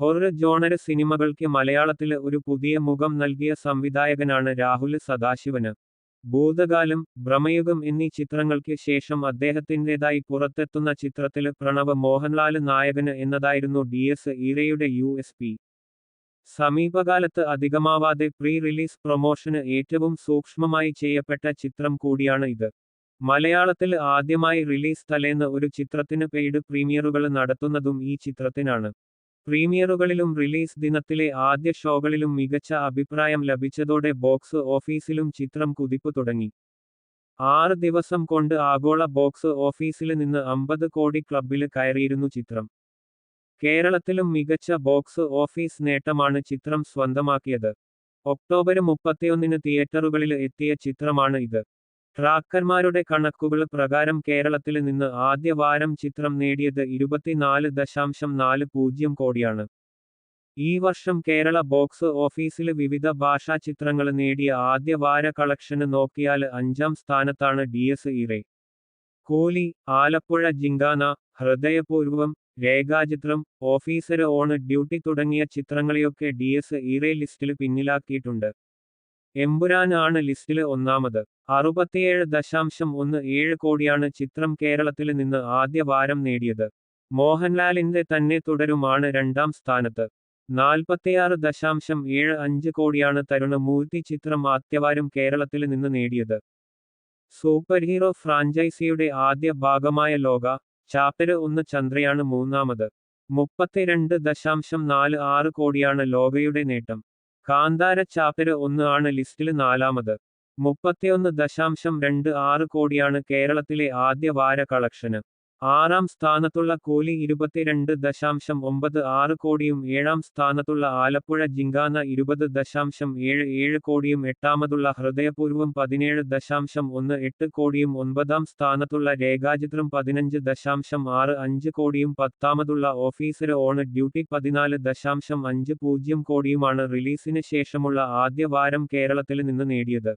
Horror genre സിനിമകൾക്ക് മലയാളത്തിൽ ഒരു പുതിയ മുഖം നൽകിയ സംവിധായകനാണ് രാഹുൽ സദാശിവന്. ഭൂതകാലം ഭ്രമയുഗം എന്നീ ചിത്രങ്ങൾക്ക് ശേഷം അദ്ദേഹത്തിന്റെതായി പുറത്തെത്തുന്ന ചിത്രത്തിൽ പ്രണവ് മോഹൻലാൽ നായകന് എന്നതായിരുന്നു ഡി എസ് ഈരയുടെ യു എസ് പി. സമീപകാലത്ത് അധികമാവാതെ പ്രീ റിലീസ് പ്രൊമോഷന് ഏറ്റവും സൂക്ഷ്മമായി ചെയ്യപ്പെട്ട ചിത്രം കൂടിയാണ് ഇത്. മലയാളത്തിൽ ആദ്യമായി റിലീസ് തലേന്ന് ഒരു ചിത്രത്തിന് പെയ്ഡ് പ്രീമിയറുകൾ നടത്തുന്നതും ഈ ചിത്രത്തിനാണ്. പ്രീമിയറുകളിലും റിലീസ് ദിനത്തിലെ ആദ്യ ഷോകളിലും മികച്ച അഭിപ്രായം ലഭിച്ചതോടെ ബോക്സ് ഓഫീസിലും ചിത്രം കുതിപ്പ് തുടങ്ങി. ആറ് ദിവസം കൊണ്ട് ആഗോള ബോക്സ് ഓഫീസിൽ നിന്ന് അമ്പത് കോടി ക്ലബിൽ കയറിയിരുന്നു ചിത്രം. കേരളത്തിലും മികച്ച ബോക്സ് ഓഫീസ് നേട്ടമാണ് ചിത്രം സ്വന്തമാക്കിയത്. ഒക്ടോബർ മുപ്പത്തിയൊന്നിന് തിയേറ്ററുകളിൽ എത്തിയ ചിത്രമാണ് ഇത്. ട്രാക്കർമാരുടെ കണക്കുകൾ പ്രകാരം കേരളത്തിൽ നിന്ന് ആദ്യ വാരം ചിത്രം നേടിയത് ഇരുപത്തിനാല് ദശാംശം നാല് പൂജ്യം കോടിയാണ്. ഈ വർഷം കേരള ബോക്സ് ഓഫീസിൽ വിവിധ ഭാഷാ ചിത്രങ്ങൾ നേടിയ ആദ്യ വാര കളക്ഷന് നോക്കിയാൽ അഞ്ചാം സ്ഥാനത്താണ് ഡി എസ് ഇറെ. കൂലി Alappuzha Gymkhana Hridayapoorvam Rekhachithram officer on duty തുടങ്ങിയ ചിത്രങ്ങളെയൊക്കെ ഡി എസ് ഇറെ ലിസ്റ്റിൽ പിന്നിലാക്കിയിട്ടുണ്ട്. എമ്പുരാൻ ആണ് ലിസ്റ്റിൽ ഒന്നാമത്. അറുപത്തിയേഴ് ദശാംശം ഒന്ന് ഏഴ് കോടിയാണ് ചിത്രം കേരളത്തിൽ നിന്ന് ആദ്യ വാരം നേടിയത്. മോഹൻലാലിന്റെ തന്നെ തുടരുമാണ് രണ്ടാം സ്ഥാനത്ത്. നാൽപ്പത്തിയാറ് ദശാംശം ഏഴ് അഞ്ച് കോടിയാണ് തരുണമൂർത്തി ചിത്രം ആദ്യവാരം കേരളത്തിൽ നിന്ന് നേടിയത്. സൂപ്പർ ഹീറോ ഫ്രാഞ്ചൈസിയുടെ ആദ്യ ഭാഗമായ ലോക ചാപ്റ്റർ ഒന്ന് ചന്ദ്രയാണ് മൂന്നാമത്. മുപ്പത്തിരണ്ട് ദശാംശം നാല് ആറ് കോടിയാണ് ലോകയുടെ നേട്ടം. കാന്താര ചാപ്പര് ഒന്ന് ആണ് ലിസ്റ്റിൽ നാലാമത്. മുപ്പത്തിയൊന്ന് ദശാംശം രണ്ട് ആറ് കോടിയാണ് കേരളത്തിലെ ആദ്യ വാര കളക്ഷന്. ആറാം സ്ഥാനത്തുള്ള കൂലി ഇരുപത്തിരണ്ട് ദശാംശം ഒമ്പത് ആറ് കോടിയും ഏഴാം സ്ഥാനത്തുള്ള ആലപ്പുഴ ജിങ്കാന ഇരുപത് ദശാംശം ഏഴ് ഏഴ് കോടിയും എട്ടാമതുള്ള ഹൃദയപൂർവം പതിനേഴ് ദശാംശം ഒന്ന് എട്ട് കോടിയും ഒൻപതാം സ്ഥാനത്തുള്ള രേഖാചിത്രം പതിനഞ്ച് ദശാംശം ആറ് അഞ്ച് കോടിയും പത്താമതുള്ള ഓഫീസര് ഓൺ ഡ്യൂട്ടി പതിനാല് ദശാംശം അഞ്ച് പൂജ്യം കോടിയുമാണ് റിലീസിന് ശേഷമുള്ള ആദ്യ വാരം കേരളത്തിൽ നിന്ന് നേടിയത്.